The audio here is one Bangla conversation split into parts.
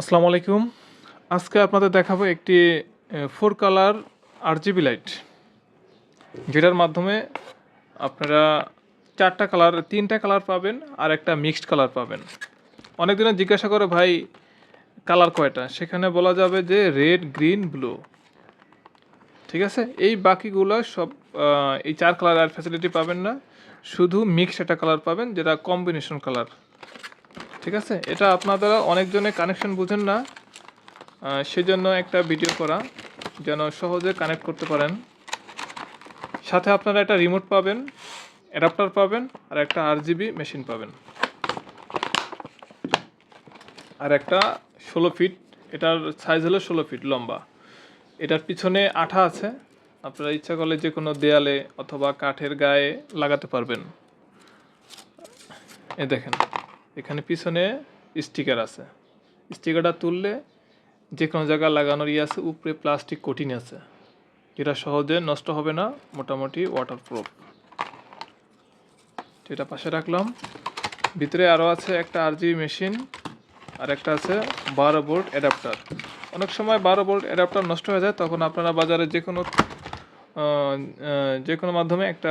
আসসালামু আলাইকুম। আজকে আপনাদের দেখাবো একটি four colour R GB light যেটার মাধ্যমে আপনারা চারটা কালার তিনটা কালার পাবেন আর একটা মিক্সড কালার পাবেন। অনেক দিনে জিজ্ঞাসা করে, ভাই কালার কয়টা? সেখানে বলা যাবে যে রেড গ্রিন ব্লু ঠিক আছে? এই বাকিগুলো সব এই চার কালার আর ফ্যাসিলিটি পাবেন না। শুধু মিক্সড একটা কালার পাবেন, যেটা কম্বিনেশন কালার ঠিক আছে? এটা আপনারা অনেকজনে কানেকশন বুঝেন না। সেজন্য একটা ভিডিও করা, যেন সহজে কানেক্ট করতে পারেন। সাথে আপনারা একটা রিমোট পাবেন অ্যাডাপ্টার পাবেন, আর একটা আর জিবি মেশিন পাবেন। আর একটা ষোলো ফিট এটার সাইজ হলো ষোলো ফিট লম্বা। এটার পিছনে আঠা আছে। আপনারা ইচ্ছা করলে যে কোনো দেয়ালে অথবা কাঠের গায়ে লাগাতে পারবেন। এ দেখেন। এখানে পিছনে স্টিকার আছে। স্টিকারটা তুললে যে কোনো জায়গায় লাগানোর ইয়ে আছে, উপরে প্লাস্টিক কোটিং আছে। যেটা সহজে নষ্ট হবে না, মোটামুটি ওয়াটারপ্রুফ এটা পাশে রাখলাম। ভিতরে আরও আছে একটা আরজি মেশিন, আর একটা আছে বারো বোল্ট অ্যাডাপ্টার। অনেক সময় বারো বোল্ট অ্যাডাপ্টার নষ্ট হয়ে যায়, তখন আপনারা বাজারে যে কোনো যে কোনো মাধ্যমে একটা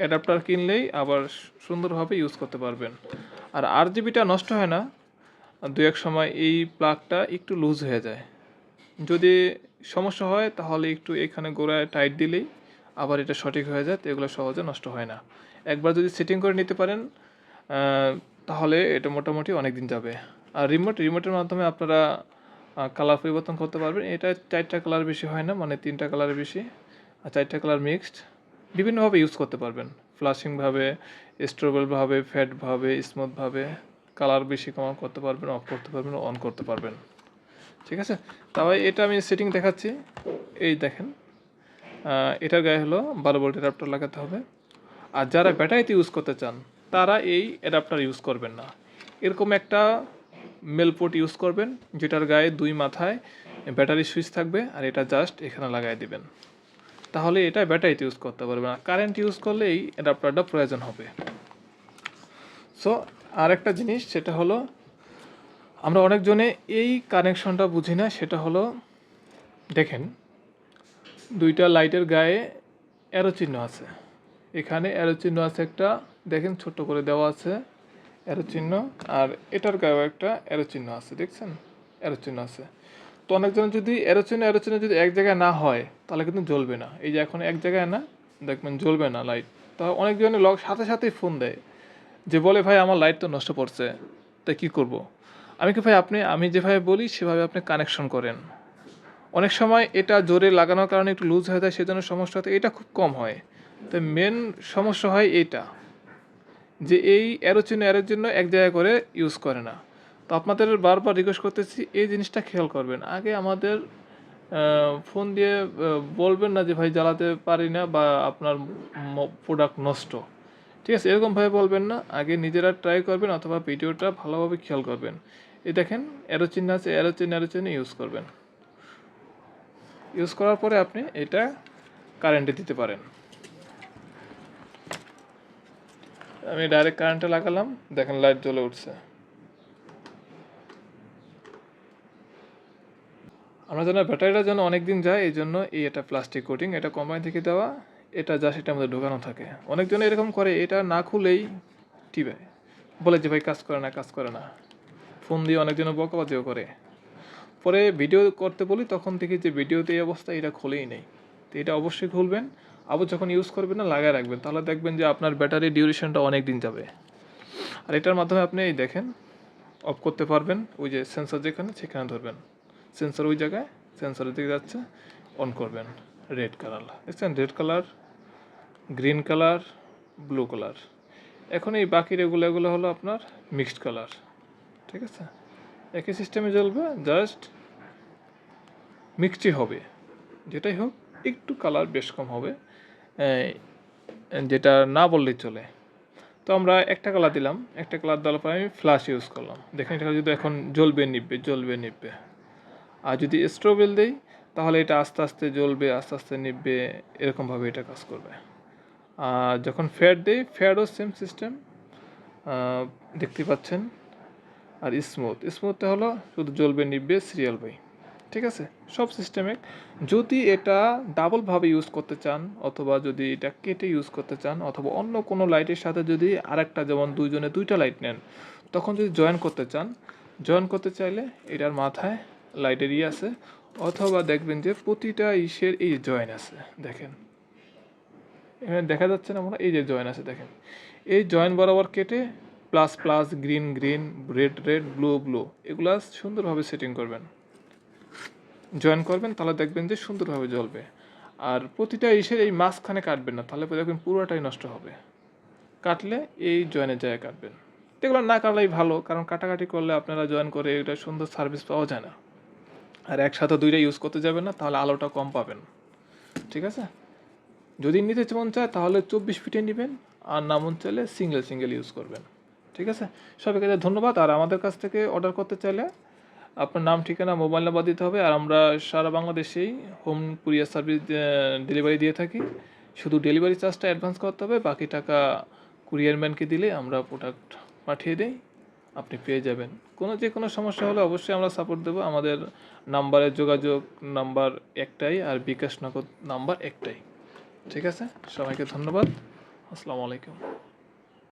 অ্যাডাপ্টার কিনলেই আবার সুন্দরভাবে ইউজ করতে পারবেন। আর আর জিবিটা নষ্ট হয় না, দু এক সময় এই প্লাগটা একটু লুজ হয়ে যায়। যদি সমস্যা হয়, তাহলে একটু এখানে গোড়ায় টাইট দিলেই আবার এটা সঠিক হয়ে যায়, তো এগুলো সহজে নষ্ট হয় না। একবার যদি সেটিং করে নিতে পারেন তাহলে এটা মোটামুটি অনেক দিন যাবে। আর রিমোট রিমোটের মাধ্যমে আপনারা কালার পরিবর্তন করতে পারবেন। এটা চারটা কালার বেশি হয় না মানে তিনটা কালার বেশি, আর চারটা কালার মিক্সড বিভিন্নভাবে ইউজ করতে পারবেন। ফ্লাশিংভাবে স্ট্রবেলভাবে ফ্যাটভাবে স্মুথভাবে কালার বেশি কম করতে পারবেন অফ করতে পারবেন অন করতে পারবেন। ঠিক আছে? তবে এটা আমি সেটিং দেখাচ্ছি। এই দেখেন এটার গায়ে হলো বারো ভোল্ট অ্যাডাপ্টার লাগাতে হবে। আর যারা ব্যাটারিতে ইউজ করতে চান, তারা এই অ্যাডাপ্টার ইউজ করবেন না। এরকম একটা মেলপোর্ট ইউজ করবেন, যেটার গায়ে দুই মাথায় ব্যাটারি সুইচ থাকবে, আর এটা জাস্ট এখানে লাগাই দিবেন। তাহলে এটা ব্যাটারিতে ইউজ করতে পারবেন আর কারেন্ট ইউজ করলে এই অ্যাডাপ্টারটা প্রয়োজন হবে। সো আর একটা জিনিস সেটা হলো, আমরা অনেকজনে এই কানেকশনটা বুঝি না, সেটা হলো, দেখেন, দুইটা লাইটের গায়ে অ্যারো চিহ্ন আছে। এখানে অ্যারো চিহ্ন আছে একটা, দেখেন ছোট্ট করে দেওয়া আছে অ্যারো চিহ্ন, আর এটার গায়েও একটা অ্যারো চিহ্ন আছে, দেখছেন? অ্যারো চিহ্ন আছে। তো অনেকজন যদি অ্যারো চিহ্ন যদি এক জায়গায় না হয়, তাহলে কিন্তু জ্বলবে না। এই যে এখন এক জায়গায় না, দেখবেন জ্বলবে না লাইট তা অনেকজনের লগ সাথে সাথেই ফোন দেয় যে, বলে ভাই আমার লাইট তো নষ্ট পড়ছে, তাই কী করব। আমি কি ভাই, আপনি, আমি যেভাবে বলি, সেভাবে আপনি কানেকশন করেন। অনেক সময় এটা জোরে লাগানোর কারণে একটু লুজ হয়ে যায়, সেজন্য সমস্যা হতে, এটা খুব কম হয়। তো মেন সমস্যা হয় এইটা, যে এই অ্যারো চিহ্ন অ্যারোর জন্য এক জায়গায় করে ইউজ করে না। তো আপনাদের বারবার রিকোয়েস্ট করতেছি, এই জিনিসটা খেয়াল করবেন। আগে আমাদের ফোন দিয়ে বলবেন না যে, ভাই, জ্বালাতে পারি না বা আপনার প্রোডাক্ট নষ্ট। ঠিক আছে? এরকমভাবে বলবেন না। আগে নিজেরা ট্রাই করবেন অথবা ভিডিওটা ভালোভাবে খেয়াল করবেন। এই দেখেন অ্যারো চিহ্ন আছে অ্যারো চিহ্ন চিহ্ন ইউজ করবেন। ইউজ করার পরে আপনি এটা কারেন্টে দিতে পারেন। আমি ডাইরেক্ট কারেন্টে লাগালাম, দেখেন লাইট জ্বলে উঠছে। আমরা যেন ব্যাটারিটা যেন অনেক দিন যায় এই জন্য এই এটা প্লাস্টিক কোটিং এটা কোম্পানি থেকে দেওয়া, এটা যা সেটার মধ্যে ঢোকানো থাকে। অনেকজন এরকম করে, এটা না খুলেই টিবে বলে যে, ভাই, কাজ করে না, কাজ করে না। ফোন দিয়ে অনেকজন বকাবাজিও করে। পরে ভিডিও করতে বলি, তখন থেকে যে ভিডিওতে এই অবস্থা, এটা খুলেই নেই। তো এটা অবশ্যই খুলবেন। আবার যখন ইউজ করবেন না, লাগায় রাখবেন। তাহলে দেখবেন যে, আপনার ব্যাটারি ডিউরেশনটা অনেক দিন যাবে। আর এটার মাধ্যমে আপনি এই দেখেন অফ করতে পারবেন। ওই যে সেন্সর যেখানে, সেখানে ধরবেন। সেন্সর ওই জায়গায় সেন্সরের দিকে যাচ্ছে অন করবেন রেড কালার দেখছেন? Red colour green colour blue colour এখন এই বাকি এগুলো হলো আপনার মিক্সড কালার ঠিক আছে? একই সিস্টেমে জ্বলবে জাস্ট মিক্সডই হবে। যেটাই হোক, একটু কালার বেশ কম হবে যেটা না বললেই চলে। তো আমরা একটা কালার দিলাম, একটা কালার দেওয়ার পরে আমি ফ্ল্যাশ ইউজ করলাম। দেখেন, এটা যদি এখন জ্বলবে নিববে জ্বলবে নিববে আর যদি স্ট্রবেল দেই, তাহলে এটা আস্তে আস্তে জ্বলবে, আস্তে আস্তে নিববে এরকমভাবে এটা কাজ করবে। আর যখন ফ্যাট দেই, ফ্যাটও সেম সিস্টেম দেখতে পাচ্ছেন। আর স্মুথ স্মুথটা হলো শুধু জ্বলবে নিববে সিরিয়াল বাই। ঠিক আছে? সব সিস্টেমে যদি এটা ডাবলভাবে ইউজ করতে চান, অথবা যদি এটা কেটে ইউজ করতে চান, অথবা অন্য কোনো লাইটের সাথে যদি আরেকটা, যেমন দুইজনে দুইটা লাইট নেন, তখন যদি জয়েন করতে চান জয়েন করতে চাইলে এটার মাথায় লাইটের ইয়ে আছে, অথবা দেখবেন যে প্রতিটা ইসের এই জয়েন আছে, দেখেন। এখানে দেখা যাচ্ছে না আমরা, এই যে জয়েন আছে, দেখেন। এই জয়েন বরাবর কেটে plus plus green green red red blue blue এগুলা সুন্দরভাবে সেটিং করবেন। জয়েন করবেন, তাহলে দেখবেন যে সুন্দরভাবে জ্বলবে। আর প্রতিটা ইসের এই মাঝখানে কাটবেন না, তাহলে দেখবেন পুরোটাই নষ্ট হবে। কাটলে এই জয়েনের জায়গায় কাটবেন। এগুলো না কাটলেই ভালো, কারণ কাটাকাটি করলে আপনারা জয়েন করে এটা সুন্দর সার্ভিস পাওয়া যায় না। আর একসাথে দুইটা ইউজ করতে যাবেন না, তাহলে আলোটা কম পাবেন। ঠিক আছে? যদি নিতে মন চায়, তাহলে চব্বিশ ফিটে নেবেন, আর না মন চাইলে সিঙ্গেল সিঙ্গেল ইউজ করবেন। ঠিক আছে? সবাইকে ধন্যবাদ, আর আমাদের কাছ থেকে অর্ডার করতে চাইলে আপনার নাম, ঠিকানা মোবাইল নাম্বার দিতে হবে, আর আমরা সারা বাংলাদেশেই হোম কুরিয়ার সার্ভিস ডেলিভারি দিয়ে থাকি। শুধু ডেলিভারি চার্জটা অ্যাডভান্স করতে হবে, বাকি টাকা কুরিয়ার ম্যানকে দিলে আমরা প্রোডাক্ট পাঠিয়ে দিই। আপনি পেয়ে যাবেন। কোনো যে কোনো সমস্যা হলে অবশ্যই আমরা সাপোর্ট দেবো। আমাদের নাম্বারের যোগাযোগ নাম্বার একটাই আর বিকাশ নগদ নাম্বার একটাই। ঠিক আছে? সবাইকে ধন্যবাদ। আসসালামু আলাইকুম।